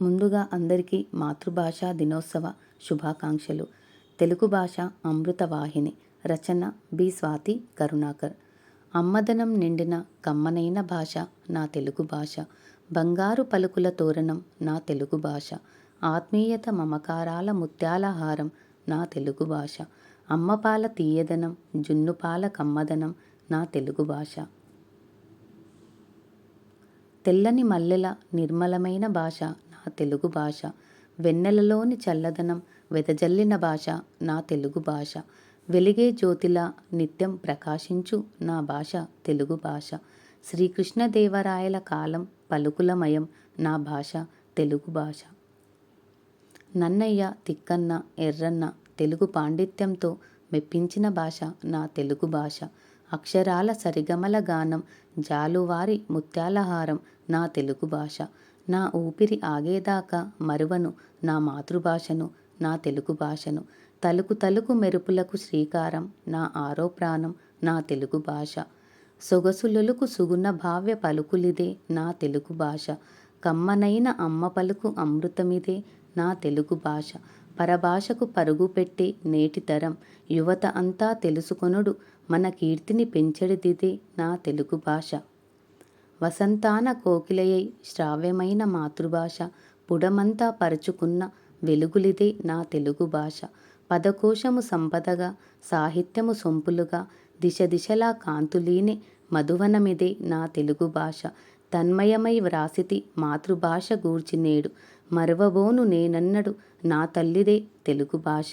ముందుగా అందరికీ మాతృభాషా దినోత్సవ శుభాకాంక్షలు. తెలుగు భాష అమృతవాహిని రచన బి. స్వాతి కరుణాకర్. అమ్మదనం నిండిన కమ్మనైన భాష నా తెలుగు భాష. బంగారు పలుకుల తోరణం నా తెలుగు భాష. ఆత్మీయత మమకారాల ముత్యాల హారం నా తెలుగు భాష. అమ్మపాల తీయదనం జున్నుపాల కమ్మదనం నా తెలుగు భాష. తెల్లని మల్లెల నిర్మలమైన భాష తెలుగు భాష. వెన్నెలలోని చల్లదనం వెదజల్లిన భాష నా తెలుగు భాష. వెలిగే జ్యోతిలా నిత్యం ప్రకాశించు నా భాష తెలుగు భాష. శ్రీకృష్ణదేవరాయల కాలం పలుకులమయం నా భాష తెలుగు భాష. నన్నయ్య తిక్కన్న ఎర్రన్న తెలుగు పాండిత్యంతో మెప్పించిన భాష నా తెలుగు భాష. అక్షరాల సరిగమల గానం జాలువారి ముత్యాలహారం నా తెలుగు భాష. నా ఊపిరి ఆగేదాకా మరువను నా మాతృభాషను నా తెలుగు భాషను. తలుకు తలుకు మెరుపులకు శ్రీకారం నా ఆరో ప్రాణం నా తెలుగు భాష. సొగసులొలుకు సుగుణ భావ్య పలుకులిదే నా తెలుగు భాష. కమ్మనైన అమ్మ పలుకు అమృతమిదే నా తెలుగు భాష. పరభాషకు పరుగు పెట్టే నేటి తరం యువత అంతా తెలుసుకొనుడు మన కీర్తిని పెంచడిదిదే నా తెలుగు భాష. వసంతాన కోకిలయై శ్రావ్యమైన మాతృభాష పుడమంతా పరుచుకున్న వెలుగులిదే నా తెలుగు భాష. పదకోశము సంపదగా సాహిత్యము సొంపులుగా దిశ దిశలా కాంతులీనే మధువనమిదే నా తెలుగు భాష. తన్మయమై వ్రాసితి మాతృభాష గూర్చి నేడు మరవబోను నేనన్నడు నా తల్లిదే తెలుగు భాష.